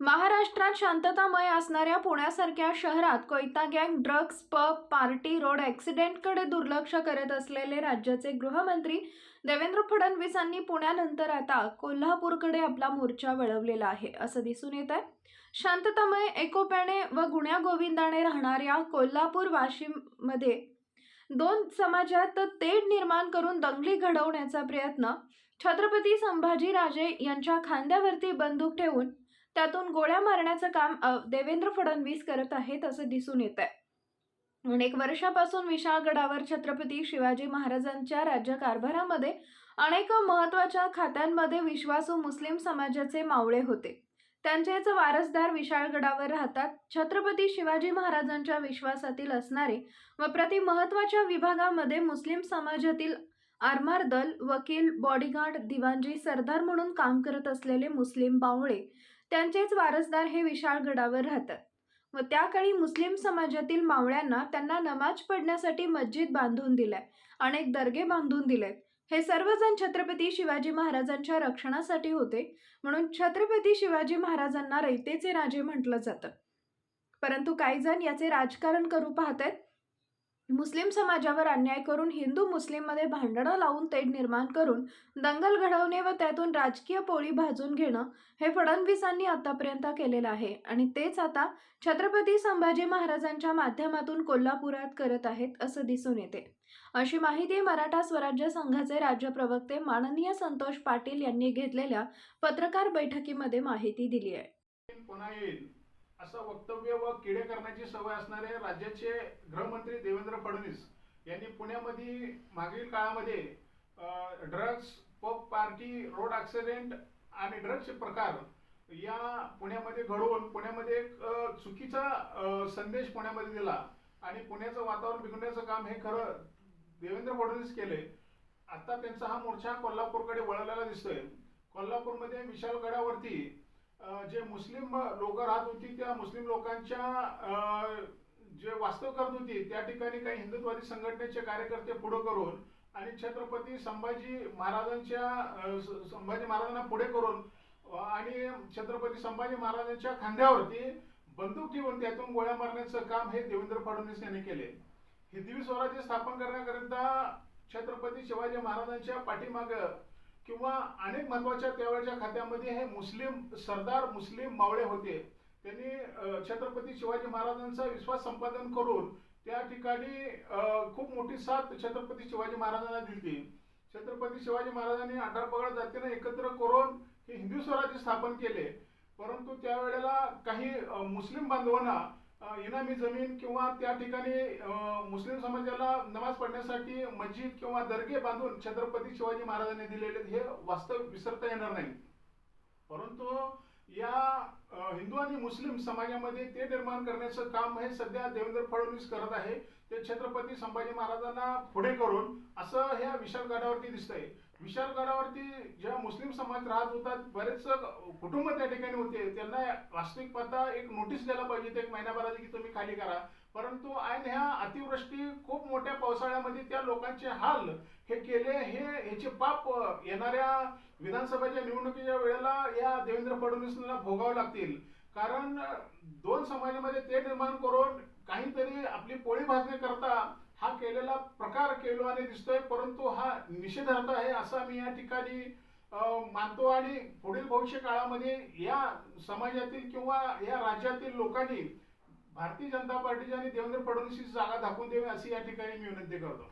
महाराष्ट्रात शांततामय असणाऱ्या पुण्यासारख्या शहरात कोयता गँग ड्रग्ज पब पार्टी रोड ॲक्सिडेंटकडे दुर्लक्ष करत असलेले राज्याचे गृहमंत्री देवेंद्र फडणवीसांनी पुण्यानंतर आता कोल्हापूरकडे आपला मोर्चा वळवलेला आहे असं दिसून येत आहे शांततामय एकोप्याने व गुण्यागोविंदाने राहणाऱ्या कोल्हापूर वाशिममध्ये दोन समाजात तेढ निर्माण करून दंगली घडवण्याचा प्रयत्न छत्रपती संभाजीराजे यांच्या खांद्यावरती बंदूक ठेवून त्यातून गोळ्या मारण्याचं काम देवेंद्र फडणवीस करत आहेत असं दिसून येत आहे अनेक वर्षापासून विशाळगडावर छत्रपती शिवाजी महाराजांच्या राज्यकारभारामध्ये अनेक महत्त्वाच्या खात्यांमध्ये विश्वासू मुस्लिम समाजाचे मावळे होते. त्यांचेच वारसदार विशाळगडावर राहतात. छत्रपती शिवाजी महाराजांच्या विश्वासातील असणारे व प्रति महत्त्वाच्या विभागामध्ये मुस्लिम समाजातील आरमार दल वकील बॉडीगार्ड दिवाणजी सरदार म्हणून काम करत असलेले मुस्लिम बावळे त्यांचेच वारसदार हे विशाळ गडावर राहतात. व त्या काळी मुस्लिम समाजातील मावळ्यांना त्यांना नमाज पडण्यासाठी मस्जिद बांधून दिलाय. अनेक दर्गे बांधून दिलेत. हे सर्वजण छत्रपती शिवाजी महाराजांच्या रक्षणासाठी होते. म्हणून छत्रपती शिवाजी महाराजांना रयतेचे राजे म्हटलं जातं. परंतु काही जण याचे राजकारण करू पाहतात मुस्लिम समाजावर अन्याय करून हिंदू मुस्लिममध्ये भांडणं लावून तेढ निर्माण करून दंगल घडवणे व त्यातून राजकीय पोळी भाजून घेणं हे फडणवीसांनी आतापर्यंत केलेलं आहे. आणि तेच आता छत्रपती संभाजी महाराजांच्या माध्यमातून कोल्हापुरात करत आहेत असं दिसून येते. अशी माहिती मराठा स्वराज्य संघाचे राज्य प्रवक्ते माननीय संतोष पाटील यांनी घेतलेल्या पत्रकार बैठकीमध्ये माहिती दिली आहे. असं वक्तव्य व किडे करण्याची सवय असणारे राज्याचे गृहमंत्री देवेंद्र फडणवीस यांनी पुण्यामध्ये मागील काळामध्ये drugs pub party road accident आणि ड्रग्सचे प्रकार या पुण्यामध्ये घडवून पुण्यामध्ये एक चुकीचा संदेश पुण्यामध्ये दिला आणि पुण्याचं वातावरण बिघडण्याचं काम हे खरं देवेंद्र फडणवीस केले. आता त्यांचा हा मोर्चा कोल्हापूरकडे वळलेला दिसतोय. कोल्हापूरमध्ये विशालगडावरती गडावरती जे मुस्लिम लोक राहत होती त्या मुस्लिम लोकांच्या जे वास्तव करत होती त्या ठिकाणी काही हिंदुत्वादी संघटनेचे कार्यकर्ते पुढे करून आणि छत्रपती संभाजी महाराजांच्या संभाजी महाराजांना पुढे करून आणि छत्रपती संभाजी महाराजांच्या खांद्यावरती बंदूक ठेवून त्यातून गोळ्या मारण्याचं काम हे देवेंद्र फडणवीस यांनी केले. हिंदवी स्वराज्य स्थापन करण्याकरिता छत्रपती शिवाजी महाराजांच्या पाठीमागं किंवा अनेक महत्त्वाच्या त्यावेळच्या खात्यामध्ये हे मुस्लिम सरदार मुस्लिम मावळे होते. त्यांनी छत्रपती शिवाजी महाराजांचा विश्वास संपादन करून त्या ठिकाणी खूप मोठी साथ छत्रपती शिवाजी महाराजांना दिली. छत्रपती शिवाजी महाराजांनी अठरा पगड जातीनं एकत्र करून हे हिंदू स्वराज्य स्थापन केले. परंतु त्यावेळेला काही मुस्लिम बांधवांना इनामी जमीन किंवा त्या ठिकाणी मुस्लिम समाजाला नमाज पढण्यासाठी मस्जिद किंवा दर्गे बांधून छत्रपती शिवाजी महाराजांनी दिलेले हे वास्तव विसरता येणार नाही. परंतु या हिंदू आणि मुस्लिम समाजामध्ये ते निर्माण करण्याचं काम हे सध्या देवेंद्र फडणवीस करत आहे. ते छत्रपती संभाजी महाराजांना पुढे करून असं ह्या विशालगडावरती दिसतंय. विशालगडावरती ज्या मुस्लिम समाज राहत होता बरेच कुटुंब त्या ठिकाणी होते. त्यांना वास्तविक पत्ता एक नोटीस द्यायला पाहिजे एक महिन्याभर की तुम्ही खाली करा. परंतु ऐन ह्या अतिवृष्टी खूप मोठ्या पावसाळ्यामध्ये त्या लोकांचे हाल हे केले हे ह्याचे पाप येणाऱ्या विधानसभेच्या निवडणुकीच्या वेळेला या देवेंद्र फडणवीसांना भोगावे लागतील. कारण दोन समाजामध्ये ते निर्माण करून काहीतरी आपली पोळी भाजणी करता हा केलेला प्रकार केलोने दिसतोय परंतु हा निषेधार्थ आहे असा मी या ठिकाणी मानतो आणि पुढील भविष्य काळामध्ये या समाजातील किंवा या राज्यातील लोकांनी भारतीय जनता पार्टीची आणि देवेंद्र फडणवीसची जागा दाखवून द्यावी अशी या ठिकाणी मी विनंती करतो.